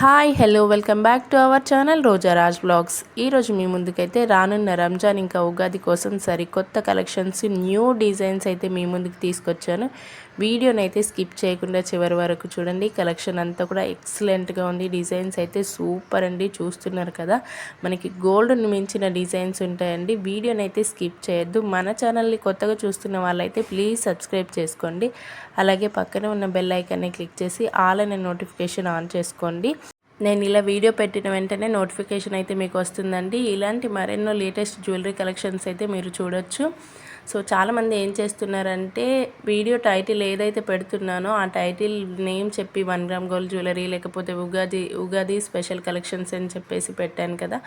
Hi hello welcome back to our channel Roja Raj blogs. ఈరోజు మీ ముందుకైతే రానున్న రంజాన్ ఇంకా ఉగాది కోసం సరికొత్త కలెక్షన్స్ న్యూ డిజైన్స్ అయితే మీ ముందుకు తీసుకొచ్చాను. వీడియోని అయితే స్కిప్ చేయకుండా చివరి వరకు చూడండి. కలెక్షన్ అంతా కూడా ఎక్సలెంట్గా ఉంది. డిజైన్స్ అయితే సూపర్ అండి. చూస్తున్నారు కదా మనకి గోల్డ్ని మించిన డిజైన్స్ ఉంటాయండి. వీడియోని అయితే స్కిప్ చేయొద్దు. మన ఛానల్ని కొత్తగా చూస్తున్న వాళ్ళైతే ప్లీజ్ సబ్స్క్రైబ్ చేసుకోండి. అలాగే పక్కనే ఉన్న బెల్ ఐకాన్ని క్లిక్ చేసి ఆల్ అనే నోటిఫికేషన్ ఆన్ చేసుకోండి. నేను ఇలా వీడియో పెట్టిన వెంటనే నోటిఫికేషన్ అయితే మీకు వస్తుందండి. ఇలాంటి మరెన్నో లేటెస్ట్ జ్యువెలరీ కలెక్షన్స్ అయితే మీరు చూడొచ్చు. సో చాలామంది ఏం చేస్తున్నారంటే వీడియో టైటిల్ ఏదైతే పెడుతున్నానో ఆ టైటిల్ నేమ్ చెప్పి వన్ గ్రామ్ గోల్డ్ జ్యువెలరీ లేకపోతే ఉగాది ఉగాది స్పెషల్ కలెక్షన్స్ అని చెప్పేసి పెట్టాను కదా.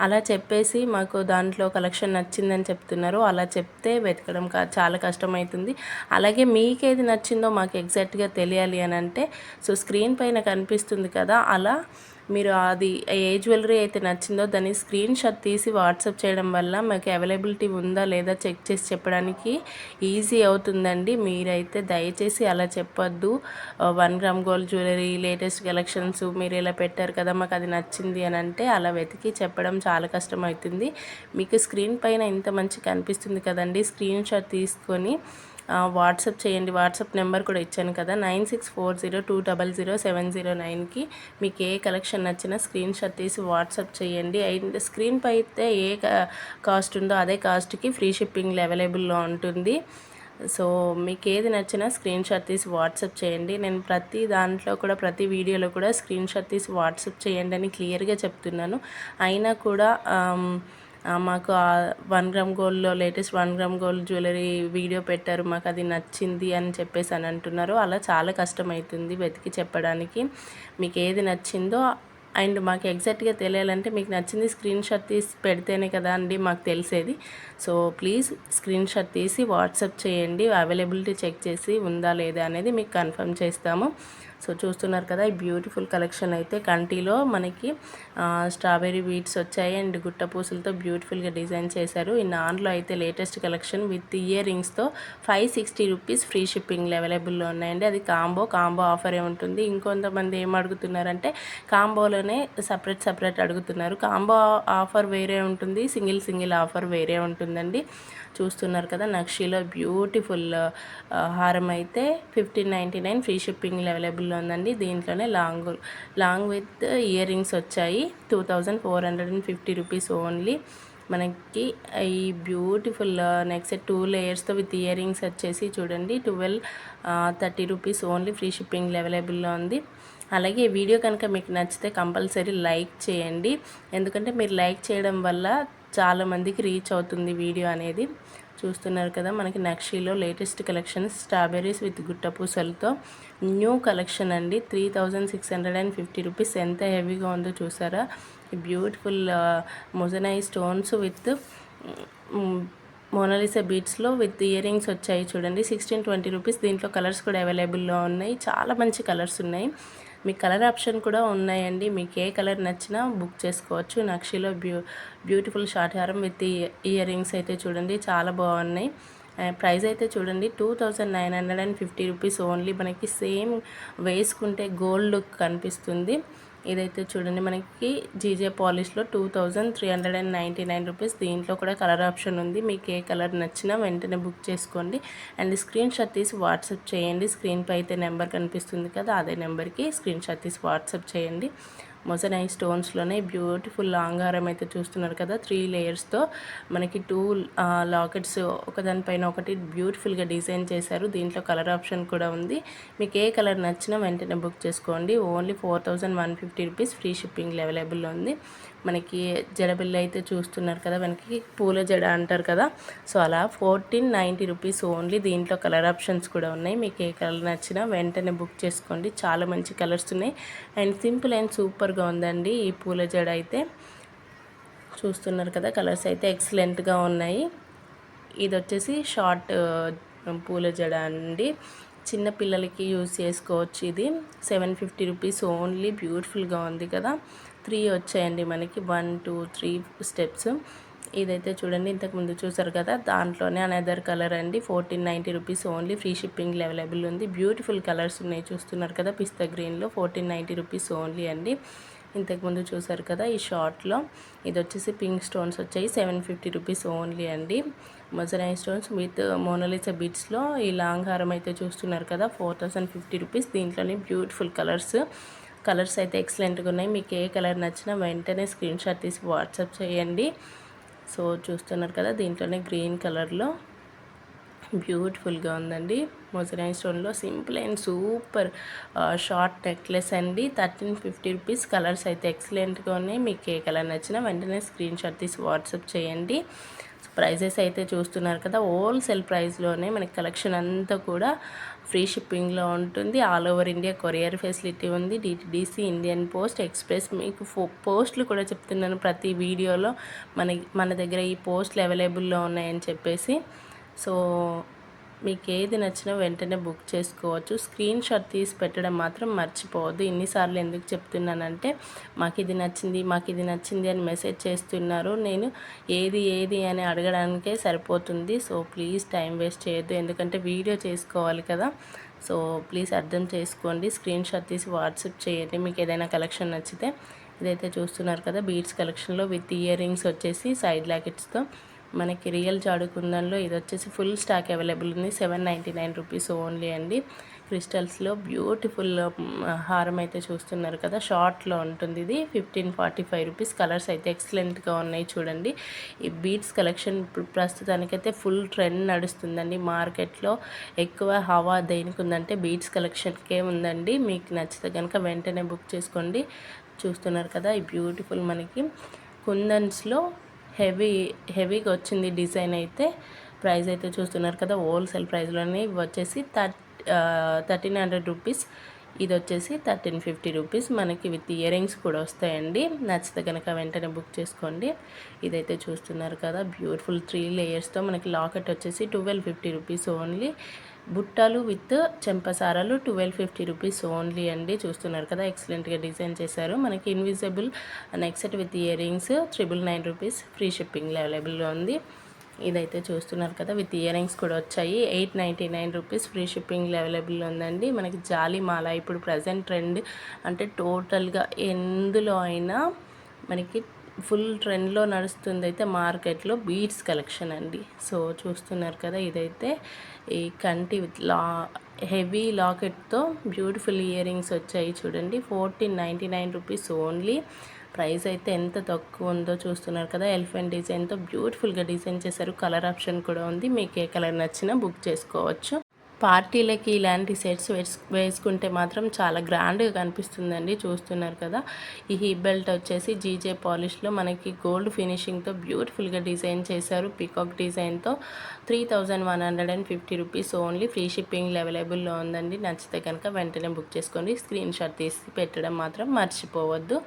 అలా చెప్పేసి మాకు దాంట్లో కలెక్షన్ నచ్చిందని చెప్తున్నారు. అలా చెప్తే వెతకడం చాలా కష్టమవుతుంది అలాగే మీకేది నచ్చిందో మాకు ఎగ్జాక్ట్గా తెలియాలి అని అంటే సో స్క్రీన్ పైన కనిపిస్తుంది కదా అలా మీరు అది ఏ జ్యువెలరీ అయితే నచ్చిందో దాన్ని స్క్రీన్ షాట్ తీసి వాట్సాప్ చేయడం వల్ల మాకు అవైలబిలిటీ ఉందా లేదా చెక్ చేసి చెప్పడానికి ఈజీ అవుతుందండి. మీరైతే దయచేసి అలా చెప్పొద్దు. One gram gold jewellery latest collections మీరు ఇలా పెట్టారు కదా మాకు అది నచ్చింది అని అంటే అలా వెతికి చెప్పడం చాలా కష్టం అవుతుంది. మీకు స్క్రీన్ పైన ఇంత మంచి కనిపిస్తుంది కదండి స్క్రీన్ షాట్ తీసుకొని వాట్సాప్ చేయండి. వాట్సాప్ నెంబర్ కూడా ఇచ్చాను కదా nine six four zero two double zero seven zero నైన్కి మీకు ఏ కలెక్షన్ నచ్చినా స్క్రీన్ షాట్ తీసి వాట్సాప్ చేయండి. అండ్ స్క్రీన్ పై అయితే ఏ కాస్ట్ ఉందో అదే కాస్ట్కి ఫ్రీ షిప్పింగ్లో అవైలబుల్లో ఉంటుంది. సో మీకు ఏది నచ్చినా స్క్రీన్ షాట్ తీసి వాట్సాప్ చేయండి. నేను ప్రతి దాంట్లో కూడా ప్రతి వీడియోలో కూడా స్క్రీన్ షాట్ తీసి వాట్సాప్ చేయండి అని క్లియర్గా చెప్తున్నాను. అయినా కూడా మాకు వన్ గ్రామ్ గోల్డ్లో latest one gram gold jewellery video పెట్టారు. మాకు అది నచ్చింది అని చెప్పేసి అని అంటున్నారు. అలా చాలా కష్టమవుతుంది వెతికి చెప్పడానికి. మీకు ఏది నచ్చిందో అండ్ మాకు ఎగ్జాక్ట్గా తెలియాలంటే మీకు నచ్చింది స్క్రీన్ షాట్ తీసి పెడితేనే కదా అండి మాకు తెలిసేది. సో ప్లీజ్ స్క్రీన్ షాట్ తీసి వాట్సాప్ చేయండి. అవైలబిలిటీ చెక్ చేసి ఉందా లేదా అనేది మీకు కన్ఫర్మ్ చేస్తాము. సో చూస్తున్నారు కదా ఈ బ్యూటిఫుల్ కలెక్షన్ అయితే కంటిలో మనకి స్ట్రాబెర్రీ బీట్స్ వచ్చాయి. అండ్ గుట్ట పూసలతో బ్యూటిఫుల్గా డిజైన్ చేశారు. ఈ నాన్లో అయితే latest collection with year రింగ్స్తో five sixty rupees free shipping అవైలబుల్లో ఉన్నాయండి. అది కాంబో కాంబో ఆఫరే ఉంటుంది. ఇంకొంతమంది ఏం అడుగుతున్నారంటే కాంబోలోనే సపరేట్ సపరేట్ అడుగుతున్నారు. కాంబో ఆఫర్ వేరే ఉంటుంది సింగిల్ సింగిల్ ఆఫర్ వేరే ఉంటుందండి. చూస్తున్నారు కదా నక్షిలో బ్యూటిఫుల్ హారం అయితే fifteen ninety nine free shipping అవైలబుల్లో ఉందండి దీంట్లోనే long long with ear rings వచ్చాయి. Two thousand four hundred and fifty rupees only. మనకి ఈ బ్యూటిఫుల్ నెక్స్ట్ టూ లేయర్స్తో విత్ ఇయర్ రింగ్స్ వచ్చేసి చూడండి twelve thirty rupees only free shipping అవైలబుల్లో ఉంది. అలాగే వీడియో కనుక మీకు నచ్చితే కంపల్సరీ లైక్ చేయండి. ఎందుకంటే మీరు లైక్ చేయడం వల్ల చాలామందికి రీచ్ అవుతుంది వీడియో అనేది. చూస్తున్నారు కదా మనకి నక్షీలో లేటెస్ట్ కలెక్షన్ స్ట్రాబెర్రీస్ విత్ గుట్ట పూసలతో న్యూ కలెక్షన్ అండి. Three thousand six hundred and fifty rupees ఎంత హెవీగా ఉందో చూసారా? బ్యూటిఫుల్ మొజనై స్టోన్స్ విత్ మోనాలిసా బీట్స్లో విత్ ఇయర్ రింగ్స్ వచ్చాయి చూడండి. సిక్స్టీన్ ట్వంటీ రూపీస్ దీంట్లో కలర్స్ కూడా అవైలబుల్లో ఉన్నాయి. చాలా మంచి కలర్స్ ఉన్నాయి. మీ కలర్ ఆప్షన్ కూడా ఉన్నాయండి. మీకు ఏ కలర్ నచ్చినా బుక్ చేసుకోవచ్చు. నక్షిలో బ్యూ బ్యూటిఫుల్ షార్ట్ హారం విత్ ఇయర్ రింగ్స్ అయితే చూడండి. చాలా బాగున్నాయి. ప్రైస్ అయితే చూడండి. Two thousand nine hundred and fifty rupees only. మనకి సేమ్ వేసుకుంటే గోల్డ్ లుక్ కనిపిస్తుంది. ఇదైతే చూడండి మనకి GJ పాలిష్లో two thousand three hundred and ninety nine rupees దీంట్లో కూడా కలర్ ఆప్షన్ ఉంది. మీకు ఏ కలర్ నచ్చినా వెంటనే బుక్ చేసుకోండి. అండ్ స్క్రీన్ షాట్ తీసి వాట్సాప్ చేయండి. స్క్రీన్పై అయితే నెంబర్ కనిపిస్తుంది కదా అదే నెంబర్కి స్క్రీన్ షాట్ తీసి వాట్సాప్ చేయండి. మొజనై స్టోన్స్లోనే బ్యూటిఫుల్ లాంగారం అయితే చూస్తున్నారు కదా త్రీ లేయర్స్తో. మనకి టూ లాకెట్స్ ఒకదానిపైన ఒకటి బ్యూటిఫుల్గా డిజైన్ చేశారు. దీంట్లో కలర్ ఆప్షన్ కూడా ఉంది. మీకు ఏ కలర్ నచ్చినా వెంటనే బుక్ చేసుకోండి. Only four thousand one fifty rupees free shipping available ఉంది. మనకి జడబిల్లు అయితే చూస్తున్నారు కదా మనకి పూల జడ అంటారు కదా. సో అలా ఫోర్టీన్ నైంటీ రూపీస్ ఓన్లీ దీంట్లో కలర్ ఆప్షన్స్ కూడా ఉన్నాయి. మీకు ఏ కలర్ నచ్చినా వెంటనే బుక్ చేసుకోండి. చాలా మంచి కలర్స్ ఉన్నాయి. అండ్ సింపుల్ అండ్ సూపర్గా ఉందండి ఈ పూల జడ అయితే. చూస్తున్నారు కదా కలర్స్ అయితే ఎక్సలెంట్గా ఉన్నాయి. ఇది వచ్చేసి షార్ట్ పూల జడ అండి. చిన్న పిల్లలకి యూస్ చేసుకోవచ్చు ఇది. సెవెన్ ఫిఫ్టీ రూపీస్ ఓన్లీ బ్యూటిఫుల్గా ఉంది కదా. త్రీ వచ్చాయండి మనకి. One two three steps. ఇదైతే చూడండి ఇంతకు ముందు చూసారు కదా దాంట్లోనే అనదర్ కలర్ అండి. Fourteen ninety rupees only free shipping available ఉంది. బ్యూటిఫుల్ కలర్స్ ఉన్నాయి చూస్తున్నారు కదా పిస్తా గ్రీన్లో ఫోర్టీన్ నైంటీ రూపీస్ ఓన్లీ అండి. ఇంతకుముందు చూసారు కదా ఈ షార్ట్లో ఇది వచ్చేసి పింక్ స్టోన్స్ వచ్చాయి సెవెన్ ఫిఫ్టీ రూపీస్ ఓన్లీ అండి. మొజరైన్ స్టోన్స్ విత్ మోనలిసా బీట్స్లో ఈ లాంగ్ హారం అయితే చూస్తున్నారు కదా ఫోర్ థౌసండ్ ఫిఫ్టీ రూపీస్ దీంట్లోనే బ్యూటిఫుల్ కలర్స్ కలర్స్ అయితే ఎక్సలెంట్గా ఉన్నాయి. మీకు ఏ కలర్ నచ్చినా వెంటనే స్క్రీన్ షాట్ తీసి వాట్సాప్ చేయండి. సో చూస్తున్నారు కదా దీంట్లోనే గ్రీన్ కలర్లో బ్యూటిఫుల్గా ఉందండి. మొజరైన్ స్టోన్లో simple and super short necklace అండి. థర్టీన్ ఫిఫ్టీ రూపీస్ కలర్స్ అయితే ఎక్సలెంట్గా ఉన్నాయి. మీకు ఏ కలర్ నచ్చినా వెంటనే స్క్రీన్ షాట్ తీసి వాట్సాప్ చేయండి. ప్రైజెస్ అయితే చూస్తున్నారు కదా. హోల్సేల్ ప్రైస్లోనే మనకి కలెక్షన్ అంతా కూడా ఫ్రీ షిప్పింగ్లో ఉంటుంది. All over India courier facility ఉంది. డిటిడిసి ఇండియన్ పోస్ట్ ఎక్స్ప్రెస్ మీకు ఫో పోస్టులు కూడా చెప్తున్నాను ప్రతి వీడియోలో. మన మన దగ్గర ఈ పోస్టులు అవైలబుల్లో ఉన్నాయని చెప్పేసి. సో మీకు ఏది నచ్చినా వెంటనే బుక్ చేసుకోవచ్చు. స్క్రీన్ షాట్ తీసి పెట్టడం మాత్రం మర్చిపోవద్దు. ఇన్నిసార్లు ఎందుకు చెప్తున్నానంటే మాకు ఇది నచ్చింది మాకు ఇది నచ్చింది అని మెసేజ్ చేస్తున్నారు. నేను ఏది ఏది అని అడగడానికే సరిపోతుంది. సో ప్లీజ్ టైం వేస్ట్ చేయొద్దు. ఎందుకంటే వీడియో చేసుకోవాలి కదా. సో ప్లీజ్ అర్థం చేసుకోండి. స్క్రీన్ షాట్ తీసి వాట్సాప్ చేయండి. మీకు ఏదైనా కలెక్షన్ నచ్చితే ఇదైతే చూస్తున్నారు కదా బీడ్స్ కలెక్షన్లో విత్ ఇయర్ రింగ్స్ వచ్చేసి సైడ్ లాకెట్స్తో మనకి రియల్ జాడుకుందంలో ఇది వచ్చేసి ఫుల్ స్టాక్ అవైలబుల్ ఉంది. Seven ninety nine rupees only అండి. క్రిస్టల్స్లో బ్యూటిఫుల్ హారం అయితే చూస్తున్నారు కదా. షార్ట్లో ఉంటుంది ఇది. Fifteen forty five rupees. Colours అయితే ఎక్సలెంట్గా ఉన్నాయి చూడండి. ఈ బీట్స్ కలెక్షన్ ఇప్పుడు ప్రస్తుతానికైతే ఫుల్ ట్రెండ్ నడుస్తుందండి. మార్కెట్లో ఎక్కువ హవా దేనికి ఉందంటే బీట్స్ కలెక్షన్కే ఉందండి. మీకు నచ్చితే కనుక వెంటనే బుక్ చేసుకోండి. చూస్తున్నారు కదా ఈ బ్యూటిఫుల్ మనకి కుందన్స్లో హెవీ హెవీగా వచ్చింది డిజైన్ అయితే. ప్రైస్ అయితే చూస్తున్నారు కదా హోల్సేల్ ప్రైస్లోనే ఇవి వచ్చేసి థర్ట్ థర్టీన్ హండ్రెడ్ రూపీస్. ఇది వచ్చేసి థర్టీన్ ఫిఫ్టీ రూపీస్. మనకి విత్ ఇయర్ రింగ్స్ కూడా వస్తాయండి. నచ్చితే కనుక వెంటనే బుక్ చేసుకోండి. ఇదైతే చూస్తున్నారు కదా బ్యూటిఫుల్ త్రీ లేయర్స్తో మనకి లాకెట్ వచ్చేసి ట్వెల్వ్ ఫిఫ్టీ రూపీస్ ఓన్లీ. బుట్టలు విత్ చెంపసారాలు ట్వెల్వ్ ఫిఫ్టీ రూపీస్ ఓన్లీ అండి. చూస్తున్నారు కదా ఎక్సలెంట్గా డిజైన్ చేశారు. మనకి invisible next with earrings triple nine rupees free షిప్పింగ్లో అవైలబుల్గా ఉంది. ఇదైతే చూస్తున్నారు కదా విత్ ఇయర్ రింగ్స్ కూడా వచ్చాయి. Eight ninety nine rupees free షిప్పింగ్లో అవైలబుల్ ఉందండి. మనకి జాలి మాల ఇప్పుడు ప్రజెంట్ ట్రెండ్ అంటే టోటల్గా ఎందులో అయినా మనకి ఫుల్ ట్రెండ్లో నడుస్తుంది అయితే మార్కెట్లో బీడ్స్ కలెక్షన్ అండి. సో చూస్తున్నారు కదా ఇదైతే ఈ కంటి విత్ లా హెవీ లాకెట్తో బ్యూటిఫుల్ ఇయర్ రింగ్స్ వచ్చాయి చూడండి. Fourteen ninety nine rupees only. Price అయితే ఎంత తక్కువ ఉందో చూస్తున్నారు కదా ఎలిఫెంట్ డిజైన్తో బ్యూటిఫుల్గా డిజైన్ చేశారు. కలర్ ఆప్షన్ కూడా ఉంది. మీకు ఏ కలర్ నచ్చినా బుక్ చేసుకోవచ్చు. పార్టీలకి ఇలాంటి సెట్స్ వేసుకుంటే మాత్రం చాలా గ్రాండ్గా కనిపిస్తుందండి చూస్తున్నారు కదా. ఈ హీ బెల్ట్ వచ్చేసి జీజే పాలిష్లో మనకి గోల్డ్ ఫినిషింగ్తో బ్యూటిఫుల్గా డిజైన్ చేశారు. పికాక్ డిజైన్తో three thousand one hundred and fifty rupees only. Free shipping అవైలబుల్లో ఉందండి. నచ్చితే కనుక వెంటనే బుక్ చేసుకోండి స్క్రీన్ షాట్ తీసి పెట్టడం మాత్రం మర్చిపోవద్దు.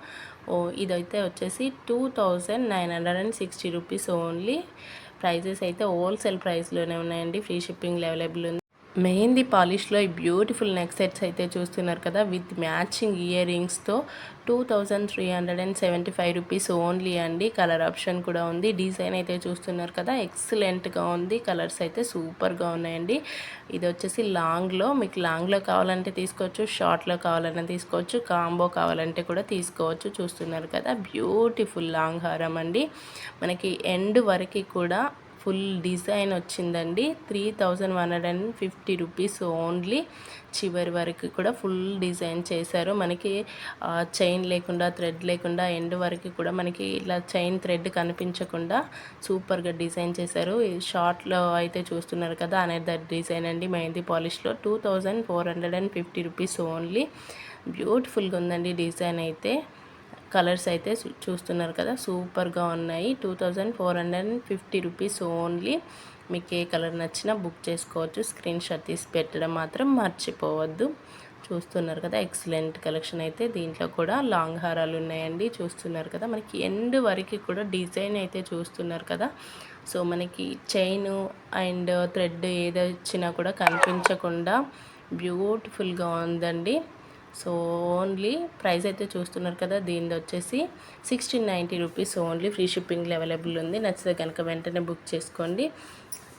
ఓ ఇదైతే వచ్చేసి two thousand nine hundred and sixty rupees only. Prices అయితే హోల్సేల్ ప్రైస్లోనే ఉన్నాయండి. ఫ్రీ షిప్పింగ్ అవైలబుల్ ఉంది. మెహందీ పాలిష్లో ఈ బ్యూటిఫుల్ నెక్ సెట్స్ అయితే చూస్తున్నారు కదా with matching year రింగ్స్తో two thousand three hundred and seventy five rupees only అండి. కలర్ ఆప్షన్ కూడా ఉంది. డిజైన్ అయితే చూస్తున్నారు కదా ఎక్సలెంట్గా ఉంది. కలర్స్ అయితే సూపర్గా ఉన్నాయండి. ఇది వచ్చేసి లాంగ్లో మీకు లాంగ్లో కావాలంటే తీసుకోవచ్చు షార్ట్లో కావాలన్నా తీసుకోవచ్చు కాంబో కావాలంటే కూడా తీసుకోవచ్చు. చూస్తున్నారు కదా బ్యూటిఫుల్ లాంగ్ హారం అండి. మనకి ఎండ్ వరకు కూడా ఫుల్ డిజైన్ వచ్చిందండి. Three thousand one hundred and fifty rupees only. చివరి వరకు కూడా ఫుల్ డిజైన్ చేశారు. మనకి చైన్ లేకుండా థ్రెడ్ లేకుండా ఎండ్ వరకు కూడా మనకి ఇలా చైన్ థ్రెడ్ కనిపించకుండా సూపర్గా డిజైన్ చేశారు. షార్ట్లో అయితే చూస్తున్నారు కదా అనేది డిజైన్ అండి. Mehndi పాలిష్లో two thousand four hundred and fifty rupees only. బ్యూటిఫుల్గా ఉందండి డిజైన్ అయితే. కలర్స్ అయితే చూస్తున్నారు కదా. సూపర్గా ఉన్నాయి. Two thousand four hundred and fifty rupees only. మీకు ఏ కలర్ నచ్చినా బుక్ చేసుకోవచ్చు. స్క్రీన్ షాట్ తీసి పెట్టడం మాత్రం మర్చిపోవద్దు. చూస్తున్నారు కదా ఎక్సలెంట్ కలెక్షన్ అయితే. దీంట్లో కూడా లాంగ్ హారాలు ఉన్నాయండి. చూస్తున్నారు కదా మనకి ఎండ్ వరకు కూడా డిజైన్ అయితే చూస్తున్నారు కదా. సో మనకి చైన్ అండ్ థ్రెడ్ ఏది వచ్చినా కూడా కనిపించకుండా బ్యూటిఫుల్గా ఉందండి. సో ఓన్లీ ప్రైస్ అయితే చూస్తున్నారు కదా దీనిది వచ్చేసి sixteen ninety rupees only free షిప్పింగ్లో అవైలబుల్ ఉంది. నచ్చితే కనుక వెంటనే బుక్ చేసుకోండి.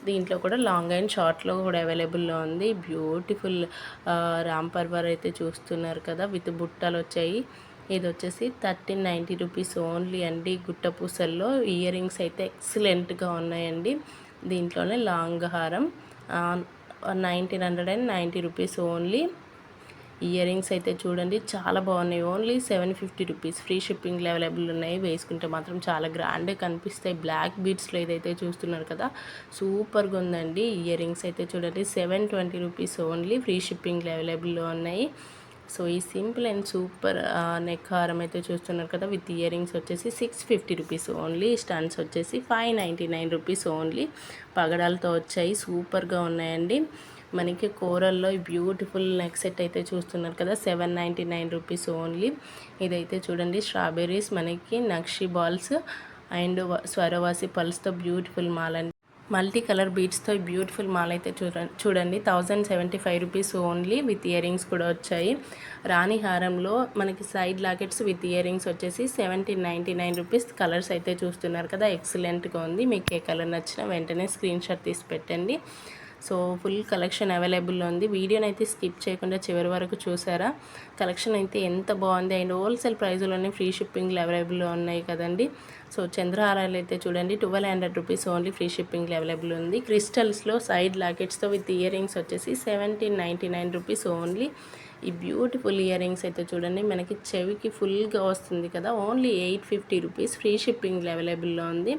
దీంట్లో కూడా లాంగ్ అండ్ షార్ట్లో కూడా అవైలబుల్లో ఉంది. బ్యూటిఫుల్ రామ్ పర్వర్ అయితే చూస్తున్నారు కదా విత్ బుట్టలు వచ్చాయి. ఇది వచ్చేసి థర్టీన్ నైంటీ రూపీస్ ఓన్లీ అండి. గుట్ట పూసల్లో ఇయర్ రింగ్స్ అయితే ఎక్సలెంట్గా ఉన్నాయండి. దీంట్లోనే లాంగ్ హారం nineteen hundred and ninety rupees only earrings అయితే చూడండి చాలా బాగున్నాయి. Only seven fifty rupees. Free షిప్పింగ్లో అవైలబుల్ ఉన్నాయి. వేసుకుంటే మాత్రం చాలా గ్రాండ్గా కనిపిస్తాయి. బ్లాక్ బీడ్స్లో ఏదైతే చూస్తున్నారు కదా సూపర్గా ఉందండి. ఇయర్ రింగ్స్ అయితే చూడండి seven twenty rupees only. Free షిప్పింగ్లో అవైలబుల్లో ఉన్నాయి. సో ఈ సింపుల్ అండ్ సూపర్ నెక్ హారం అయితే చూస్తున్నారు కదా విత్ ఇయర్ రింగ్స్ వచ్చేసి six fifty rupees only. Stones వచ్చేసి five ninety nine rupees only. పగడాలతో వచ్చాయి. సూపర్గా ఉన్నాయండి. మనకి కూరల్లో బ్యూటిఫుల్ నెక్ సెట్ అయితే చూస్తున్నారు కదా seven ninety nine rupees only. ఇదైతే చూడండి స్ట్రాబెర్రీస్ మనకి నక్షి బాల్స్ అండ్ స్వరవాసి పల్స్తో బ్యూటిఫుల్ మాల్ అండి. మల్టీ కలర్ బీట్స్తో బ్యూటిఫుల్ మాల్ అయితే చూడండి చూడండి thousand seventy five rupees only with earrings కూడా వచ్చాయి. రాణి హారంలో మనకి side lockets with ear rings వచ్చేసి seventeen ninety nine rupees colours అయితే చూస్తున్నారు కదా ఎక్సలెంట్గా ఉంది. మీకు ఏ కలర్ నచ్చినా వెంటనే స్క్రీన్ షాట్ తీసి పెట్టండి. సో ఫుల్ కలెక్షన్ అవైలబుల్లో ఉంది. వీడియోని అయితే స్కిప్ చేయకుండా చివరి వరకు చూసారా? కలెక్షన్ అయితే ఎంత బాగుంది. అండ్ హోల్సేల్ ప్రైజ్లోనే ఫ్రీ షిప్పింగ్లు అవైలబుల్లో ఉన్నాయి కదండి. సో చంద్రహారాలు అయితే చూడండి. Twelve hundred rupees only free షిప్పింగ్లు available ఉంది. క్రిస్టల్స్లో సైడ్ లాకెట్స్తో విత్ ఇయర్ రింగ్స్ వచ్చేసి seventeen ninety nine rupees only. ఈ బ్యూటిఫుల్ ఇయర్ రింగ్స్ అయితే చూడండి. మనకి చెవికి ఫుల్గా వస్తుంది కదా. Only eight fifty rupees free షిప్పింగ్లో అవైలబుల్లో ఉంది.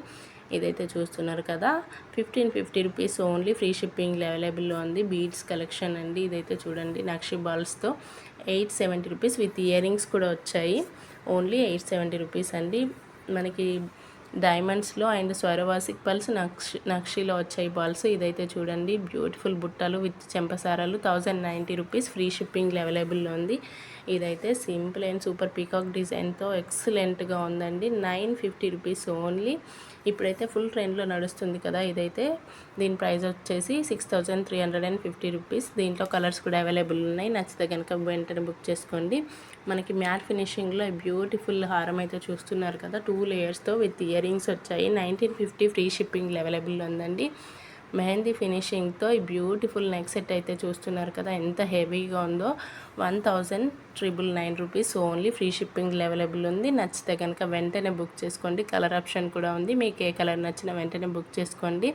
ఇదైతే చూస్తున్నారు కదా fifteen fifty rupees only free shipping అవైలబుల్లో ఉంది. బీడ్స్ కలెక్షన్ అండి ఇదైతే చూడండి. నక్షి బాల్స్తో eight seventy rupees with earrings కూడా వచ్చాయి. ఓన్లీ ఎయిట్ సెవెంటీ రూపీస్ అండి. మనకి డైమండ్స్లో అండ్ స్వరవాసిక్ పల్స్ నక్షి నక్షిలో వచ్చాయి బాల్స్ ఇదైతే చూడండి. బ్యూటిఫుల్ బుట్టలు with చెంపసారాలు thousand ninety rupees free shipping అవైలబుల్లో ఉంది. ఇదైతే సింపుల్ అండ్ సూపర్ పీకాక్ డిజైన్తో ఎక్సలెంట్గా ఉందండి. నైన్ ఫిఫ్టీ రూపీస్ ఓన్లీ ఇప్పుడైతే ఫుల్ ట్రెండ్లో నడుస్తుంది కదా ఇదైతే దీని ప్రైస్ వచ్చేసి six thousand three hundred and fifty rupees దీంట్లో కలర్స్ కూడా అవైలబుల్ ఉన్నాయి. నచ్చితే కనుక వెంటనే బుక్ చేసుకోండి. మనకి మ్యాట్ ఫినిషింగ్లో బ్యూటిఫుల్ హారం అయితే చూస్తున్నారు కదా టూ లేయర్స్తో విత్ ఇయర్ రింగ్స్ వచ్చాయి. Nineteen fifty free shipping available ఉందండి. మెహందీ ఫినిషింగ్తో ఈ బ్యూటిఫుల్ నెక్ సెట్ అయితే చూస్తున్నారు కదా ఎంత హెవీగా ఉందో. One thousand triple nine rupees only free shipping available ఉంది. నచ్చితే కనుక వెంటనే బుక్ చేసుకోండి. కలర్ ఆప్షన్ కూడా ఉంది. మీకు ఏ కలర్ నచ్చినా వెంటనే బుక్ చేసుకోండి.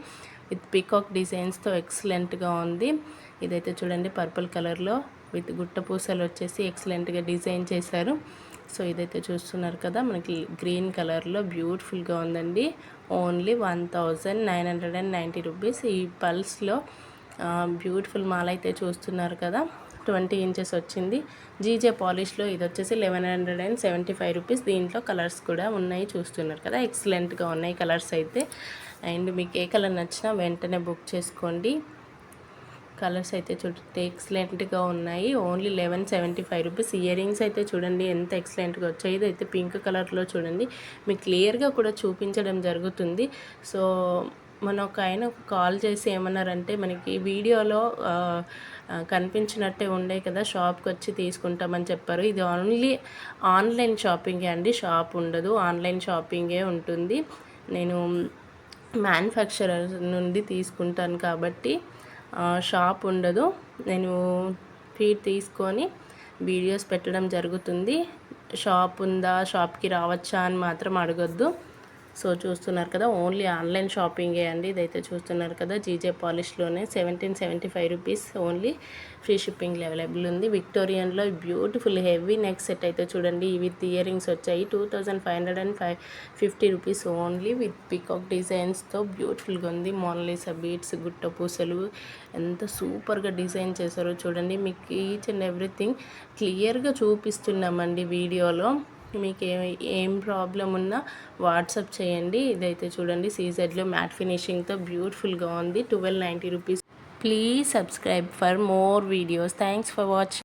విత్ పికాక్ డిజైన్స్తో ఎక్సలెంట్గా ఉంది. ఇదైతే చూడండి పర్పుల్ కలర్లో విత్ గుట్ట పూసలు వచ్చేసి ఎక్సలెంట్గా డిజైన్ చేశారు. సో ఇదైతే చూస్తున్నారు కదా మనకి గ్రీన్ కలర్లో బ్యూటిఫుల్గా ఉందండి. Only one thousand nine hundred and ninety rupees. ఈ పల్స్లో బ్యూటిఫుల్ మాల్ అయితే చూస్తున్నారు కదా ట్వంటీ ఇంచెస్ వచ్చింది. జీజే పాలిష్లో ఇది వచ్చేసి eleven hundred and seventy five rupees. దీంట్లో కలర్స్ కూడా ఉన్నాయి చూస్తున్నారు కదా ఎక్సలెంట్గా ఉన్నాయి కలర్స్ అయితే. అండ్ మీకు ఏ కలర్ నచ్చినా వెంటనే బుక్ చేసుకోండి. కలర్స్ అయితే చూడండి ఎక్సలెంట్గా ఉన్నాయి. Only eleven seventy five rupees. Ear rings అయితే చూడండి ఎంత ఎక్సలెంట్గా వచ్చాయి ఇది అయితే పింక్ కలర్లో చూడండి. మీకు క్లియర్గా కూడా చూపించడం జరుగుతుంది. సో మన ఒక ఆయన కాల్ చేసి ఏమన్నారంటే మనకి వీడియోలో కనిపించినట్టే ఉండే కదా షాప్కి వచ్చి తీసుకుంటామని చెప్పారు. ఇది ఓన్లీ ఆన్లైన్ షాపింగే అండి. షాప్ ఉండదు ఆన్లైన్ షాపింగే ఉంటుంది. నేను మ్యానుఫ్యాక్చరర్ నుండి తీసుకుంటాను కాబట్టి షాప్ ఉండదు. నేను ఫీడ్ తీసుకొని వీడియోస్ పెట్టడం జరుగుతుంది. షాప్ ఉందా? షాప్కి రావచ్చా అని మాత్రం అడగొద్దు. సో చూస్తున్నారు కదా ఓన్లీ ఆన్లైన్ షాపింగే అండి. ఇదైతే చూస్తున్నారు కదా GJ పాలిష్లోనే seventeen seventy five rupees only free shipping available ఉంది. విక్టోరియన్లో బ్యూటిఫుల్ హెవీ నెక్ సెట్ అయితే చూడండి విత్ ఇయర్ రింగ్స్ వచ్చాయి. Two thousand five hundred and five fifty rupees only with peacock డిజైన్స్తో బ్యూటిఫుల్గా ఉంది. మోనలీసా బీట్స్ గుట్ట పూసలు ఎంత సూపర్గా డిజైన్ చేశారో చూడండి. మీకు ఈచ్ అండ్ ఎవ్రీథింగ్ క్లియర్గా చూపిస్తున్నామండి వీడియోలో. మీకు ఏ ఏం ప్రాబ్లం ఉన్నా వాట్సాప్ చేయండి. ఇదైతే చూడండి సీజెడ్లో మ్యాట్ ఫినిషింగ్తో బ్యూటిఫుల్గా ఉంది. Twelve ninety rupees. Please subscribe for more videos. Thanks for watching